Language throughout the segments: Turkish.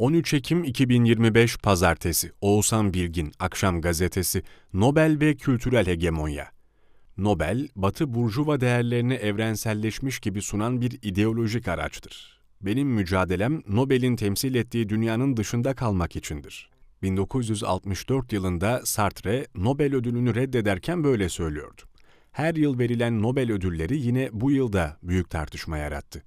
13 Ekim 2025 Pazartesi Oğuzhan Bilgin Akşam Gazetesi Nobel ve Kültürel Hegemonya Nobel, Batı burjuva değerlerini evrenselleşmiş gibi sunan bir ideolojik araçtır. Benim mücadelem Nobel'in temsil ettiği dünyanın dışında kalmak içindir. 1964 yılında Sartre Nobel ödülünü reddederken böyle söylüyordu. Her yıl verilen Nobel ödülleri yine bu yılda büyük tartışma yarattı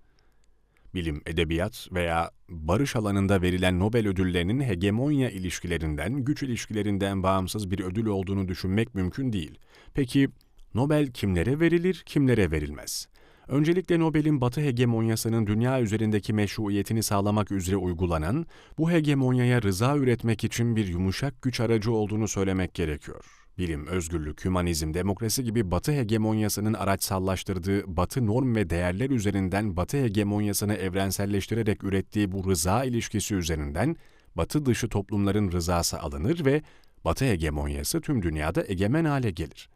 bilim, edebiyat veya barış alanında verilen Nobel ödüllerinin hegemonya ilişkilerinden, güç ilişkilerinden bağımsız bir ödül olduğunu düşünmek mümkün değil. Peki Nobel kimlere verilir, kimlere verilmez? Öncelikle Nobel'in Batı hegemonyasının dünya üzerindeki meşruiyetini sağlamak üzere uygulanan, bu hegemonyaya rıza üretmek için bir yumuşak güç aracı olduğunu söylemek gerekiyor bilim, özgürlük, hümanizm, demokrasi gibi Batı hegemonyasının araçsallaştırdığı Batı norm ve değerler üzerinden Batı hegemonyasını evrenselleştirerek ürettiği bu rıza ilişkisi üzerinden Batı dışı toplumların rızası alınır ve Batı hegemonyası tüm dünyada egemen hale gelir.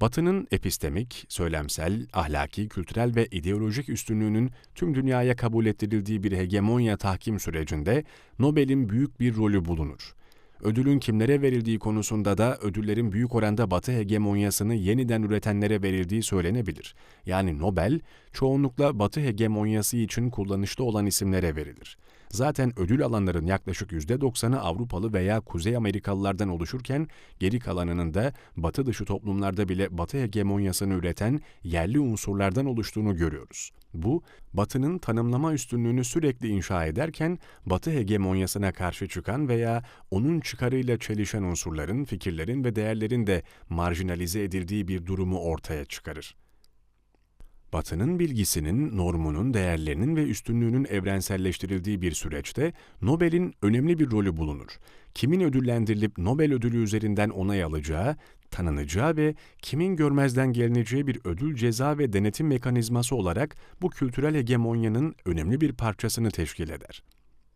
Batı'nın epistemik, söylemsel, ahlaki, kültürel ve ideolojik üstünlüğünün tüm dünyaya kabul ettirildiği bir hegemonya tahkim sürecinde Nobel'in büyük bir rolü bulunur ödülün kimlere verildiği konusunda da ödüllerin büyük oranda Batı hegemonyasını yeniden üretenlere verildiği söylenebilir. Yani Nobel, çoğunlukla Batı hegemonyası için kullanışlı olan isimlere verilir. Zaten ödül alanların yaklaşık %90'ı Avrupalı veya Kuzey Amerikalılardan oluşurken geri kalanının da batı dışı toplumlarda bile batı hegemonyasını üreten yerli unsurlardan oluştuğunu görüyoruz. Bu, Batı'nın tanımlama üstünlüğünü sürekli inşa ederken, Batı hegemonyasına karşı çıkan veya onun çıkarıyla çelişen unsurların, fikirlerin ve değerlerin de marjinalize edildiği bir durumu ortaya çıkarır. Batı'nın bilgisinin, normunun, değerlerinin ve üstünlüğünün evrenselleştirildiği bir süreçte Nobel'in önemli bir rolü bulunur. Kimin ödüllendirilip Nobel ödülü üzerinden onay alacağı, tanınacağı ve kimin görmezden gelineceği bir ödül ceza ve denetim mekanizması olarak bu kültürel hegemonyanın önemli bir parçasını teşkil eder.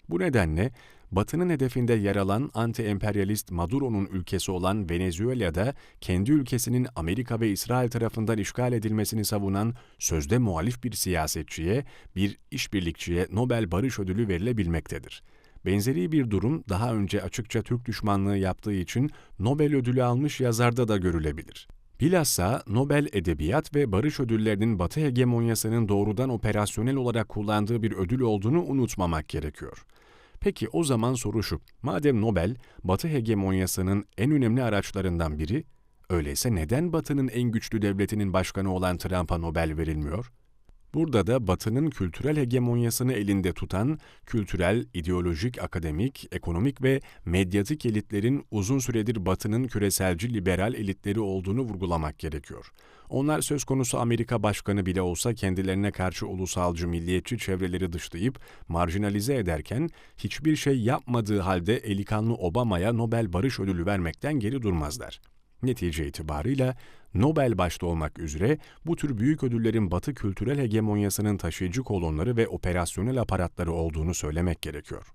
Bu nedenle Batı'nın hedefinde yer alan anti-emperyalist Maduro'nun ülkesi olan Venezuela'da kendi ülkesinin Amerika ve İsrail tarafından işgal edilmesini savunan sözde muhalif bir siyasetçiye, bir işbirlikçiye Nobel Barış Ödülü verilebilmektedir. Benzeri bir durum daha önce açıkça Türk düşmanlığı yaptığı için Nobel ödülü almış yazarda da görülebilir. Bilhassa Nobel Edebiyat ve Barış Ödülleri'nin Batı hegemonyasının doğrudan operasyonel olarak kullandığı bir ödül olduğunu unutmamak gerekiyor. Peki o zaman soru şu, madem Nobel, Batı hegemonyasının en önemli araçlarından biri, öyleyse neden Batı'nın en güçlü devletinin başkanı olan Trump'a Nobel verilmiyor? Burada da Batı'nın kültürel hegemonyasını elinde tutan, kültürel, ideolojik, akademik, ekonomik ve medyatik elitlerin uzun süredir Batı'nın küreselci liberal elitleri olduğunu vurgulamak gerekiyor. Onlar söz konusu Amerika Başkanı bile olsa kendilerine karşı ulusalcı milliyetçi çevreleri dışlayıp marjinalize ederken hiçbir şey yapmadığı halde Elikanlı Obama'ya Nobel Barış Ödülü vermekten geri durmazlar. Netice itibarıyla Nobel başta olmak üzere bu tür büyük ödüllerin Batı kültürel hegemonyasının taşıyıcı kolonları ve operasyonel aparatları olduğunu söylemek gerekiyor.